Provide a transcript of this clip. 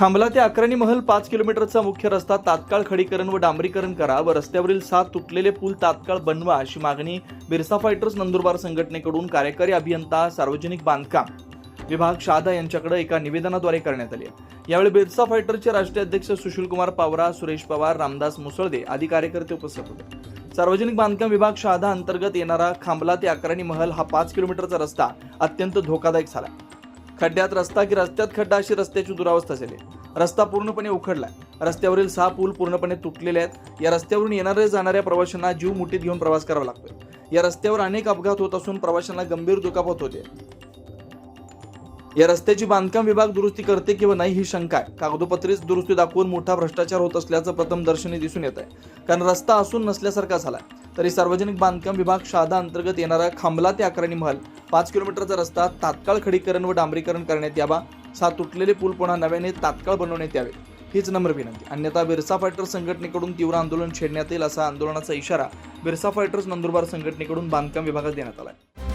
खांबला ते अकराणी महल पाच किलोमीटरचा मुख्य रस्ता तात्काळ खडीकरण व डांबरीकरण करा व रस्त्यावरील सात तुटलेले पूल तात्काळ बनवा अशी मागणी बिरसा फायटर्स नंदुरबार संघटनेकडून कार्यकारी अभियंता सार्वजनिक बांधकाम विभाग शहादा यांच्याकडे एका निवेदनाद्वारे करण्यात आली यावेळी बिरसा फायटरचे राष्ट्रीय अध्यक्ष सुशीलकुमार पावरा सुरेश पवार रामदास मुसळदे आदी कार्यकर्ते उपस्थित होते. सार्वजनिक बांधकाम विभाग शहादा अंतर्गत येणारा खांबला ते अकराणी महल हा पाच किलोमीटरचा रस्ता अत्यंत धोकादायक झाला. खड्ड्यात रस्ता की रस्त्यात खड्डा अशी रस्त्याची दुरावस्था झाली. रस्ता पूर्णपणे उखडलाय. रस्त्यावरील सहा पूल पूर्णपणे तुटलेले आहेत. या रस्त्यावरून येणाऱ्या जाणाऱ्या प्रवाशांना जीव मुठीत घेऊन प्रवास करावा लागतोय. या रस्त्यावर अनेक अपघात होत असून प्रवाशांना गंभीर दुखापत होते. या रस्त्याची बांधकाम विभाग दुरुस्ती करते किंवा नाही ही शंका आहे. कागदोपत्रीच दुरुस्ती दाखवून मोठा भ्रष्टाचार होत असल्याचं प्रथम दर्शनी दिसून येत आहे कारण रस्ता असून नसल्यासारखा झालाय. तरी सार्वजनिक बांधकाम विभाग शादा अंतर्गत येणारा खांबला ते अकराणी महल पाच किलोमीटरचा रस्ता तात्काळ खडीकरण व डांबरीकरण करण्यात यावा. सात तुटलेले पूल पुन्हा नव्याने तात्काळ बनवण्यात यावे. हीच नम्र विनंती. अन्यथा बिरसा फायटर्स संघटनेकडून तीव्र आंदोलन छेडण्यात येईल असा आंदोलनाचा इशारा बिरसा फायटर्स नंदुरबार संघटनेकडून बांधकाम विभागात देण्यात आला आहे